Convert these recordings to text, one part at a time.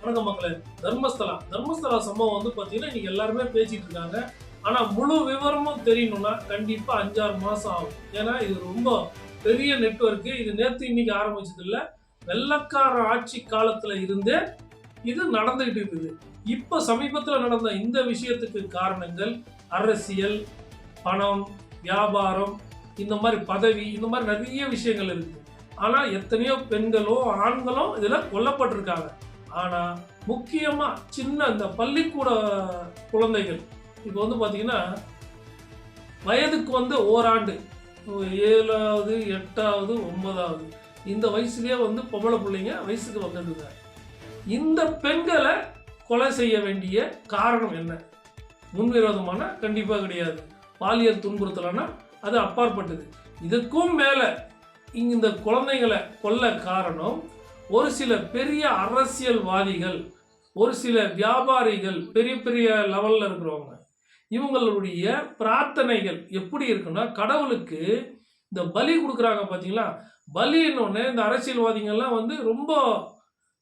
வணக்கம் மக்களே. தர்மஸ்தலா. தர்மஸ்தலா சம்பவம் வந்து பார்த்தீங்கன்னா இன்னைக்கு எல்லாருமே பேசிட்டு இருக்காங்க. ஆனால் முழு விவரமும் தெரியணும்னா கண்டிப்பாக அஞ்சாறு மாதம் ஆகும். ஏன்னா இது ரொம்ப பெரிய நெட்வொர்க்கு இது நேற்று இன்னைக்கு ஆரம்பிச்சது இல்லை வெள்ளக்கார ஆட்சி காலத்தில் இருந்தே இது நடந்துகிட்டு இருக்குது. இப்போ சமீபத்தில் நடந்த இந்த விஷயத்துக்கு காரணங்கள் அரசியல் பணம் வியாபாரம் இந்த மாதிரி பதவி இந்த மாதிரி நிறைய விஷயங்கள் இருக்குது ஆனால் எத்தனையோ பெண்களோ ஆண்களோ இதில் கொல்லப்பட்டிருக்காங்க. ஆனால் முக்கியமாக சின்ன இந்த பள்ளிக்கூட குழந்தைகள் இப்போ வந்து பார்த்திங்கன்னா வயதுக்கு வந்து ஓராண்டு ஏழாவது எட்டாவது ஒன்பதாவது இந்த வயசுலேயே வந்து பொம்பளை பிள்ளைங்க வயசுக்கு வந்துடுங்க இந்த பெண்களை கொலை செய்ய வேண்டிய காரணம் என்ன? முன்விரோதமான கண்டிப்பாக கிடையாது. பாலியல் துன்புறுத்தலைன்னா அது அப்பாற்பட்டது. இதுக்கும் மேலே இந்த குழந்தைகளை கொல்ல காரணம் ஒரு சில பெரிய அரசியல்வாதிகள் ஒரு சில வியாபாரிகள் பெரிய பெரிய லெவலில் இருக்கிறவங்க. இவங்களுடைய பிரார்த்தனைகள் எப்படி இருக்குன்னா கடவுளுக்கு இந்த பலி கொடுக்குறாங்க பார்த்தீங்களா பலின்னொன்னே இந்த அரசியல்வாதிகள்லாம் வந்து ரொம்ப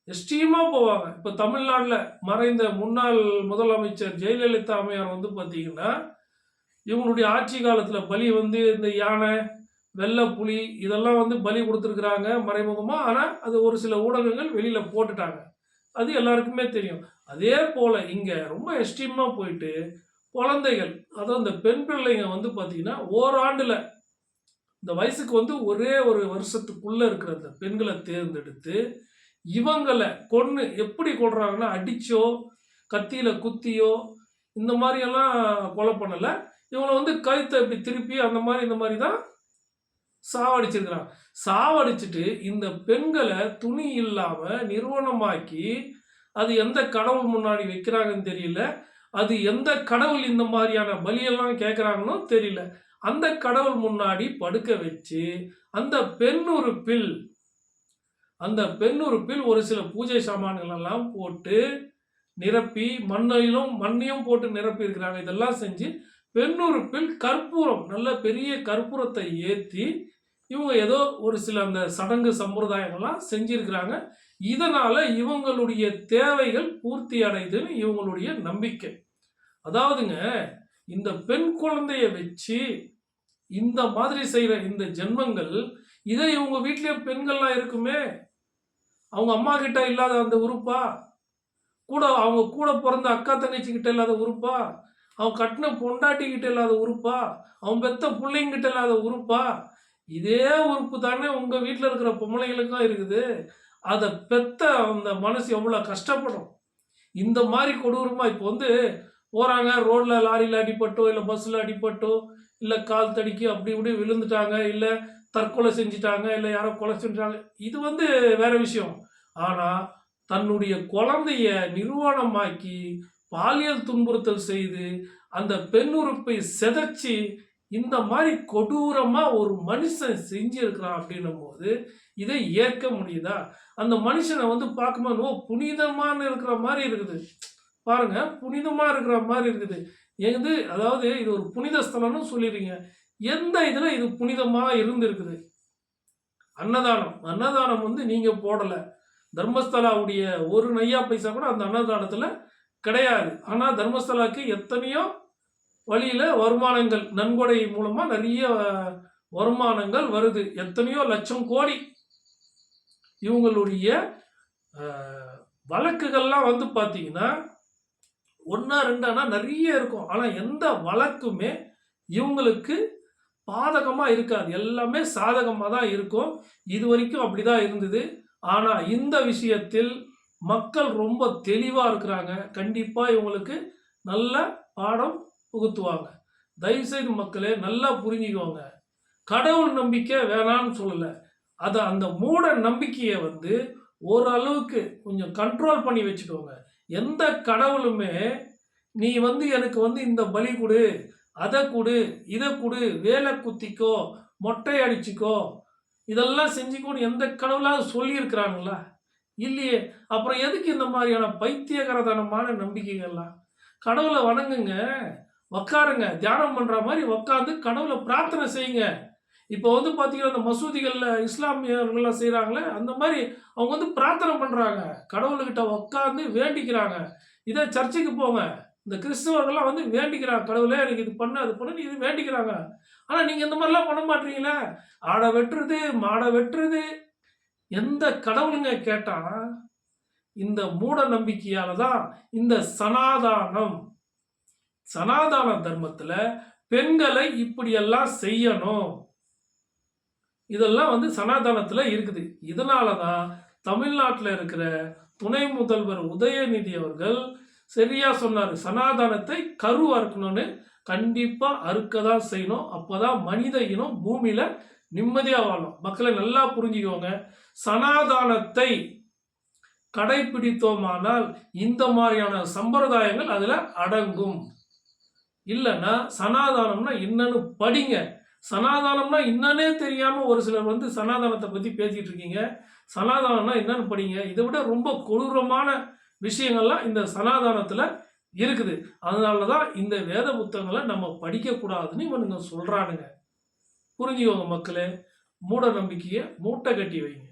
எஸ்டீமாக போவாங்க. இப்போ தமிழ்நாட்டில் மறைந்த முன்னாள் முதலமைச்சர் ஜெயலலிதா அம்மையார் வந்து பார்த்தீங்கன்னா இவங்களுடைய ஆட்சி காலத்தில் பலி வந்து இந்த யானை வெள்ளை புலி இதெல்லாம் வந்து பலி கொடுத்துருக்குறாங்க மறைமுகமாக ஆனால் அது ஒரு சில ஊடகங்கள் வெளியில் போட்டுட்டாங்க. அது எல்லாருக்குமே தெரியும். அதே போல் இங்கே ரொம்ப எஸ்டீமாக போயிட்டு குழந்தைகள் அதாவது இந்த பெண் பிள்ளைங்க வந்து பார்த்திங்கன்னா ஓராண்டில் இந்த வயசுக்கு வந்து ஒரே ஒரு வருஷத்துக்குள்ளே இருக்கிற அந்த பெண்களை தேர்ந்தெடுத்து இவங்களை கொன்று எப்படி கொள்றாங்கன்னா அடிச்சோ கத்தியில் குத்தியோ இந்த மாதிரியெல்லாம் கொலை பண்ணலை. இவங்களை வந்து கழுத்தை இப்படி திருப்பி அந்த மாதிரி இந்த மாதிரி தான் சாவடிச்சிருக்கிறாங்க சாவடிச்சுட்டு இந்த பெண்களை துணி இல்லாமல் நிறுவனமாக்கி அது எந்த கடவுள் முன்னாடி வைக்கிறாங்கன்னு தெரியல. அது எந்த கடவுள் இந்த மாதிரியான பலியெல்லாம் கேட்குறாங்கன்னு தெரியல. அந்த கடவுள் முன்னாடி படுக்க வச்சு அந்த பெண்ணுறுப்பில் அந்த பெண்ணுறுப்பில் ஒரு சில பூஜை சாமான்கள் எல்லாம் போட்டு நிரப்பி மண்ணையிலும் மண்ணையும் போட்டு நிரப்பி இருக்கிறாங்க இதெல்லாம் செஞ்சு பெண்ணுறுப்பில் கற்பூரம் நல்ல பெரிய கற்பூரத்தை ஏற்றி இவங்க ஏதோ ஒரு சில அந்த சடங்கு சம்பிரதாயங்கள்லாம் செஞ்சிருக்கிறாங்க. இதனால் இவங்களுடைய தேவைகள் பூர்த்தி அடைதுன்னு இவங்களுடைய நம்பிக்கை. அதாவதுங்க இந்த பெண் குழந்தைய வச்சு இந்த மாதிரி செய்கிற இந்த ஜென்மங்கள் இதை இவங்க வீட்டிலே பெண்கள்லாம் இருக்குமே? அவங்க அம்மா கிட்ட இல்லாத அந்த உறுப்பா? கூட அவங்க கூட பிறந்த அக்கா தங்கச்சி கிட்ட இல்லாத உறுப்பா? அவன் கட்டின பொண்டாட்டி கிட்ட இல்லாத உறுப்பா? அவன் பெத்த பிள்ளைங்கிட்ட இல்லாத உறுப்பா? இதே உறுப்பு தானே உங்கள் வீட்டில் இருக்கிற பொம்பளைங்களுக்கும் இருக்குது. அதை பெத்த அந்த மனசு எவ்வளோ கஷ்டப்படும். இந்த மாதிரி கொடூரமாக இப்போ வந்து போகிறாங்க ரோட்டில் லாரியில் அடிப்பட்டோ இல்லை பஸ்ஸில் அடிப்பட்டோ இல்லை கால் தடிக்கி அப்படி இப்படி விழுந்துட்டாங்க இல்லை தற்கொலை செஞ்சிட்டாங்க இல்லை யாரோ கொலை செஞ்சாங்க இது வந்து வேற விஷயம். ஆனால் தன்னுடைய குழந்தைய நிர்வாணமாக்கி பாலியல் துன்புறுத்தல் செய்து அந்த பெண் உறுப்பை சிதைச்சி இந்த மாதிரி கொடூரமாக ஒரு மனுஷன் செஞ்சிருக்கிறான் அப்படின்னும் போது இதை ஏற்க முடியுதா? அந்த மனுஷனை வந்து பார்க்கும்போது ஓ புனிதமான இருக்கிற மாதிரி இருக்குது. பாருங்க புனிதமாக இருக்கிற மாதிரி இருக்குது. எது? அதாவது இது ஒரு புனித ஸ்தலம்னு சொல்லிடுறீங்க. எந்த இதில் இது புனிதமாக இருந்திருக்குது? அன்னதானம். அன்னதானம் வந்து நீங்கள் போடலை. தர்மஸ்தலாவுடைய ஒரு நையா பைசா கூட அந்த அன்னதானத்தில் கிடையாது. ஆனால் தர்மஸ்தலாவுக்கு எத்தனையோ வழியில் வருமானங்கள் நன்கொடை மூலமாக நிறைய வருமானங்கள் வருது. எத்தனையோ லட்சம் கோடி இவங்களுடைய வழக்குகள்லாம் வந்து பார்த்தீங்கன்னா ஒன்றா ரெண்டானா நிறைய இருக்கும். ஆனால் எந்த வழக்குமே இவங்களுக்கு பாதகமாக இருக்காது. எல்லாமே சாதகமாக தான் இருக்கும். இது வரைக்கும் அப்படி தான் இருந்தது. ஆனால் இந்த விஷயத்தில் மக்கள் ரொம்ப தெளிவாக இருக்கிறாங்க. கண்டிப்பாக இவங்களுக்கு நல்ல பாடம் புகுத்துவாங்க. தயவுசெய்து மக்களே நல்லா புரிஞ்சுக்குவாங்க கடவுள் நம்பிக்கை வேணான்னு சொல்லலை. அதை அந்த மூட நம்பிக்கையை வந்து ஓரளவுக்கு கொஞ்சம் கண்ட்ரோல் பண்ணி வச்சுக்கோங்க. எந்த கடவுளுமே நீ வந்து எனக்கு வந்து இந்த பலி கொடு அதை கொடு இதை கொடு வேலை குத்திக்கோ மொட்டை அடிச்சுக்கோ இதெல்லாம் செஞ்சுக்கோன்னு எந்த கடவுளாவது சொல்லியிருக்கிறாங்களா? இல்லையே. அப்புறம் எதுக்கு இந்த மாதிரியான பைத்தியகரதனமான நம்பிக்கைகள்லாம்? கடவுளை வணங்குங்க. உக்காருங்க. தியானம் பண்ணுற மாதிரி உக்காந்து கடவுளை பிரார்த்தனை செய்யுங்க. இப்போ வந்து பார்த்தீங்கன்னா இந்த மசூதிகளில் இஸ்லாமியர்கள்லாம் செய்கிறாங்களே அந்த மாதிரி அவங்க வந்து பிரார்த்தனை பண்ணுறாங்க கடவுள்கிட்ட உட்காந்து வேண்டிக்கிறாங்க. இதே சர்ச்சுக்கு போங்க. இந்த கிறிஸ்தவர்கள்லாம் வந்து வேண்டிக்கிறாங்க. கடவுளே எனக்கு இது பண்ணு அது பண்ணு இது வேண்டிக்கிறாங்க. ஆனால் நீங்கள் இந்த மாதிரிலாம் பண்ண மாட்டீங்களே? ஆடை வெட்டுறது மாடை வெட்டுறது. எந்த கடவுளுங்க கேட்டால் இந்த மூட நம்பிக்கையால் தான் இந்த சனாதானம் சனாதான தர்மத்துல பெண்களை இப்படியெல்லாம் செய்யணும். இதெல்லாம் வந்து சனாதனத்துல இருக்குது. இதனால தான் தமிழ்நாட்டில் இருக்கிற துணை முதல்வர் உதயநிதி அவர்கள் சரியா சொன்னார். சனாதனத்தை கரு அறுக்கணும்னு கண்டிப்பா அறுக்க தான் செய்யணும். அப்பதான் மனித இனம் பூமியில நிம்மதியா வாழும் மக்களை நல்லா புரிஞ்சுக்கோங்க. சனாதானத்தை கடைபிடித்தோமானால் இந்த மாதிரியான சம்பிரதாயங்கள் அதில் அடங்கும். இல்லைன்னா சனாதானம்னா என்னன்னு படிங்க. சனாதானம்னா என்னன்னே தெரியாமல் ஒரு சிலர் வந்து சனாதானத்தை பற்றி பேசிகிட்டு இருக்கீங்க. சனாதானம்னா என்னன்னு படிங்க. இதை விட ரொம்ப கொடூரமான விஷயங்கள்லாம் இந்த சனாதானத்தில் இருக்குது. அதனால தான் இந்த வேத புத்தகங்களை நம்ம படிக்கக்கூடாதுன்னு இவனுங்க சொல்கிறானுங்க புரிஞ்சுக்கோங்க மக்களே. மூட நம்பிக்கையை மூட்டை கட்டி வைங்க.